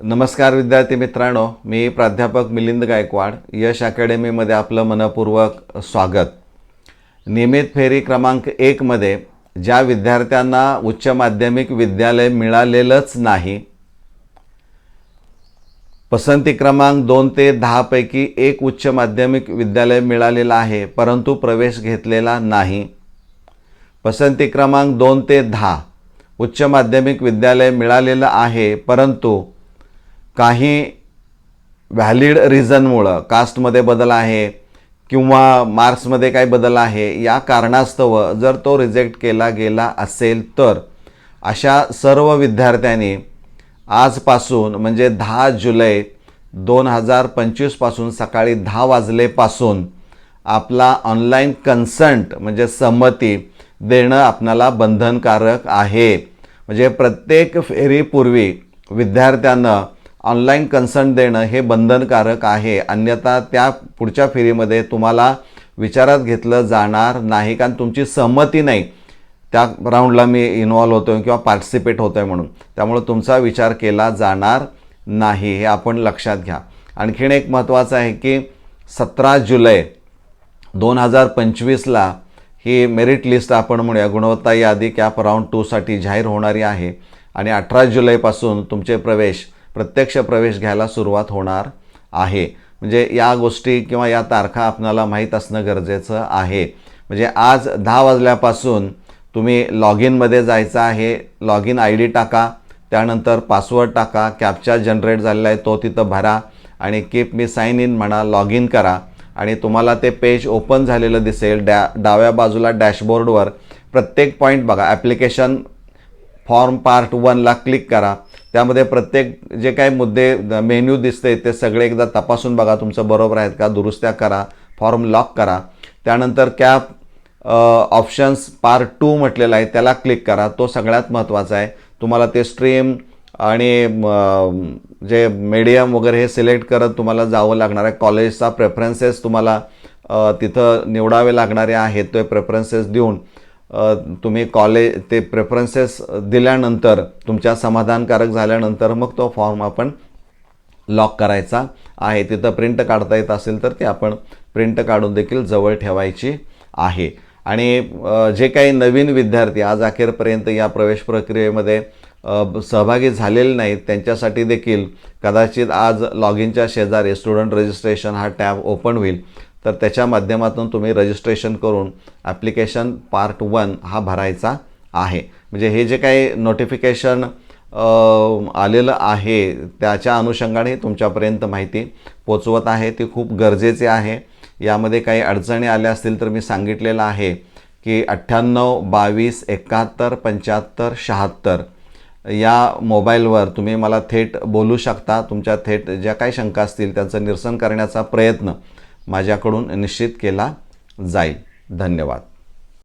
नमस्कार विद्यार्थी मित्रांनो मी प्राध्यापक मिलिंद गायकवाड यश अकॅडमीमध्ये आपलं मनपूर्वक स्वागत. नियमित फेरी क्रमांक एकमध्ये ज्या विद्यार्थ्यांना उच्च माध्यमिक विद्यालय मिळालेलंच नाही पसंती क्रमांक दोन ते दहापैकी एक उच्च माध्यमिक विद्यालय मिळालेलं आहे परंतु प्रवेश घेतलेला नाही. पसंती क्रमांक दोन ते दहा उच्च माध्यमिक विद्यालय मिळालेलं आहे परंतु काही व्हॅलिड रिझनमुळं कास्टमध्ये बदल आहे किंवा मार्क्समध्ये काही बदल आहे या कारणास्तव जर तो रिजेक्ट केला गेला असेल तर अशा सर्व विद्यार्थ्यांनी आजपासून म्हणजे दहा जुलै दोन हजार पंचवीसपासून सकाळी दहा वाजलेपासून आपला ऑनलाईन कन्संट म्हणजे संमती देणं आपणाला बंधनकारक आहे. म्हणजे प्रत्येक फेरीपूर्वी विद्यार्थ्यांना ऑनलाईन कन्संट देणं हे बंधनकारक आहे. अन्यथा त्या पुढच्या फेरीमध्ये तुम्हाला विचारात घेतलं जाणार नाही कारण तुमची सहमती नाही. त्या राऊंडला मी इन्वॉल्व्ह होतो आहे किंवा पार्टिसिपेट होतो आहे म्हणून. त्यामुळं तुमचा विचार केला जाणार नाही हे आपण लक्षात घ्या. आणखीन एक महत्त्वाचं आहे की सतरा जुलै दोन हजार पंचवीसला ही मेरिट लिस्ट आपण म्हणूया. गुणवत्ता यादी कॅप राऊंड टूसाठी जाहीर होणारी आहे. आणि अठरा जुलैपासून तुमचे प्रवेश प्रत्यक्ष प्रवेश घ्यायला सुरुवात होणार आहे. म्हणजे या गोष्टी किंवा या तारखा आपणाला माहीत असणं गरजेचं आहे. म्हणजे आज दहा वाजल्यापासून तुम्ही लॉग इनमध्ये जायचं आहे. लॉग इन आय डी टाका त्यानंतर पासवर्ड टाका कॅप्चा जनरेट झालेला आहे तो तिथं भरा आणि कीप मी साईन इन म्हणा लॉग इन करा. आणि तुम्हाला ते पेज ओपन झालेलं दिसेल डॅ डाव्या बाजूला डॅशबोर्डवर प्रत्येक पॉईंट बघा ॲप्लिकेशन फॉर्म पार्ट वनला क्लिक करा. त्यामध्ये प्रत्येक जे काही मुद्दे मेन्यू दिसते ते सगळे एकदा तपासून बघा. तुमचं बरोबर आहेत का? दुरुस्त्या करा. फॉर्म लॉक करा. त्यानंतर कॅप ऑप्शन्स पार्ट टू म्हटलेला आहे. त्याला क्लिक करा. तो सगळ्यात महत्त्वाचा आहे. तुम्हाला ते स्ट्रीम आणि जे मीडियम वगैरे हे सिलेक्ट करत तुम्हाला जावं लागणार आहे. कॉलेजचा प्रेफरन्सेस तुम्हाला तिथं निवडावे लागणारे आहेत. ते प्रेफरन्सेस देऊन. तुम्ही कॉलेज ते प्रेफरन्सेस दिल्यानंतर तुमच्या समाधानकारक झाल्यानंतर मग तो फॉर्म आपण लॉक करायचा आहे. तिथं प्रिंट काढता येत असेल तर ती आपण प्रिंट काढून देखील जवळ ठेवायची आहे. आणि जे काही नवीन विद्यार्थी आज अखेरपर्यंत या प्रवेश प्रक्रियेमध्ये सहभागी झालेले नाहीत त्यांच्यासाठी देखील कदाचित आज लॉग इनच्या शेजारी स्टुडंट रजिस्ट्रेशन हा टॅब ओपन होईल. तर त्याच्या माध्यमातून तुम्ही रजिस्ट्रेशन करून ॲप्लिकेशन पार्ट वन हा भरायचा आहे. म्हणजे हे जे काही नोटिफिकेशन आलेलं आहे त्याच्या अनुषंगाने तुमच्यापर्यंत माहिती पोचवत आहे. ती खूप गरजेची आहे. यामध्ये काही अडचणी आल्या असतील तर मी सांगितलेलं आहे की अठ्ठ्याण्णव बावीस एकाहत्तर पंच्याहत्तर शहात्तर या मोबाईलवर तुम्ही मला थेट बोलू शकता. तुमच्या थेट ज्या काही शंका असतील त्यांचं निरसन करण्याचा प्रयत्न माझ्याकडून निश्चित केला जाईल. धन्यवाद.